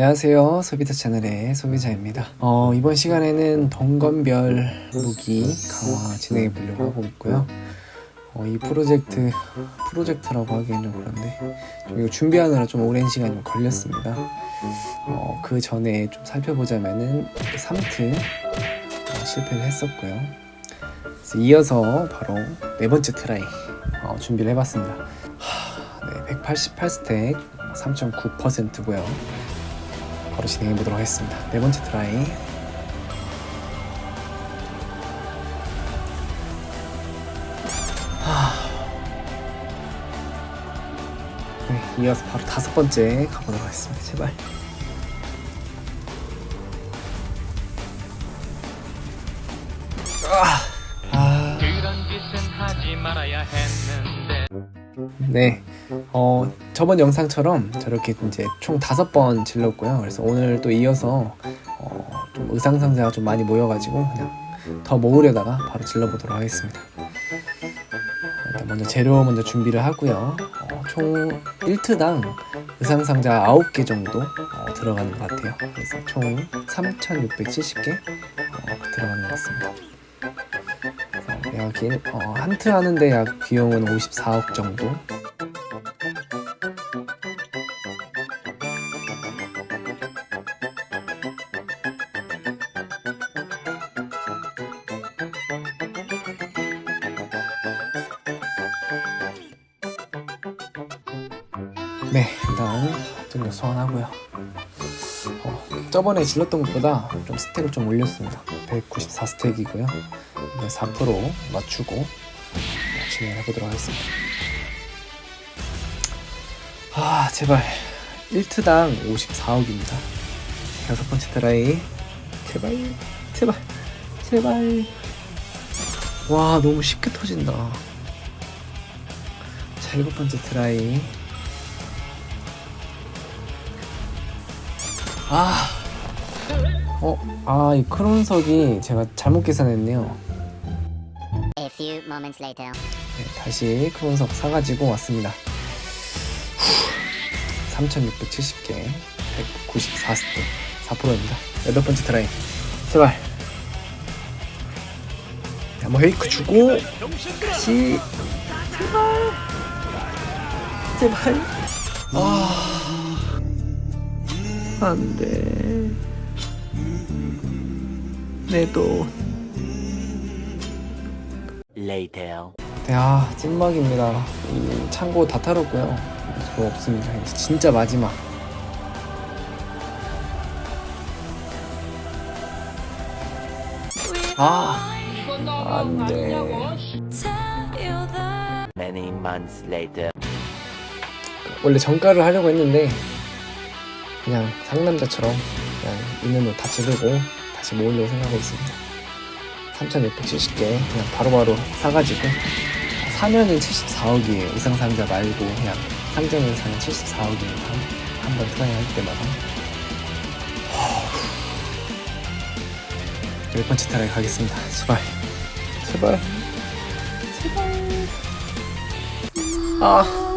안녕하세요. 소비자 채널의 소비자입니다. 어, 이번 시간에는 동건별 무기 강화 진행해 보려고 하고 있고요. 어, 이 프로젝트, 프로젝트라고 하기엔 좀 그런데, 좀 준비하느라 좀 오랜 시간이 좀 걸렸습니다. 어, 그 전에 좀 살펴보자면은, 3트 어, 실패를 했었고요. 이어서 바로 네 번째 트라이 어, 준비를 해봤습니다. 하, 네, 188 스택 3.9%고요. 바로 진행해 보도록 하겠습니다. 네 번째 트라이. 하... 네, 이어서 바로 다섯 번째 가보도록 하겠습니다. 제발. 아, 아, 그런 짓은 하지 말아야 했는데 네. 어, 저번 영상처럼 저렇게 이제 총 다섯 번 질렀고요. 그래서 오늘 또 이어서 어, 좀 의상 상자가 좀 많이 모여가지고 그냥 더 모으려다가 바로 질러보도록 하겠습니다. 일단 먼저 재료 먼저 준비를 하고요. 어, 총 1트당 의상 상자 9개 정도 어, 들어가는 것 같아요. 그래서 총 3,670개 어, 들어가는 것 같습니다. 일- 어, 한트 하는데 약 비용은 54억 정도 네, 일단 정도 소환하고요. 어, 저번에 질렀던 것보다 좀 스택을 좀 올렸습니다. 194 스택이고요. 이제 4% 맞추고 진행해 보도록 하겠습니다. 아, 제발 1트당 54억입니다. 여섯 번째 트라이 제발 제발 제발 와 너무 쉽게 터진다. 자 일곱 번째 트라이 아, 어, 아, 이 크론석이 제가 잘못 계산했네요. 네, 다시 크론석 사가지고 왔습니다. 3,670개, 194스택, 4%입니다. 여덟 번째 트라이. 제발. 한번 헤이크 주고, 다시. 제발. 제발. 아. 안 돼. 내 돈. later. 네, 아, 찐막입니다. 이 창고 다 털었고요. 저 없습니다. 이제 진짜 마지막. 아, 안 돼. Many months later. 원래 정가를 하려고 했는데, 그냥 상남자처럼 그냥 있는 옷다 지르고 다시 모으려고 생각하고 있습니다. 3,670개 그냥 바로바로 사가지고 사면은 74억이에요. 의상 상자 말고 그냥 상점에서 사면 74억이니까 한번 트라이 할 때마다 열 번째 트라이 가겠습니다. 제발 제발 제발 아, 아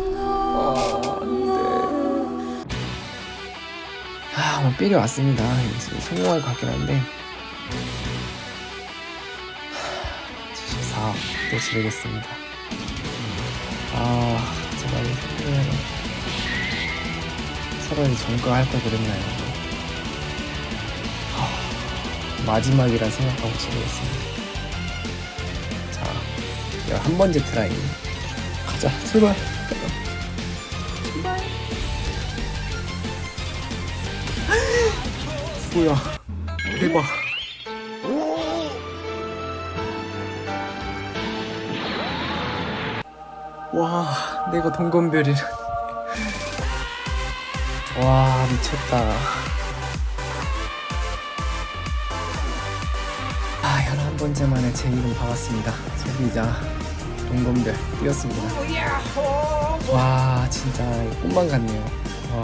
아 오늘 삘이 왔습니다. 이제 성공할 것 같긴 한데 74또 지르겠습니다. 아 제발. 차라리 정가 할 걸 그랬나요? 하, 마지막이라 생각하고 지르겠습니다. 자, 열한 번째 트라이 가자 제발. 뭐야. 대박. 와 내가 동건별이라 와 미쳤다. 아 열한 번째 만에 제 이름 박았습니다. 소비자 동건별 뛰었습니다. 와 진짜 꿈만 같네요. 와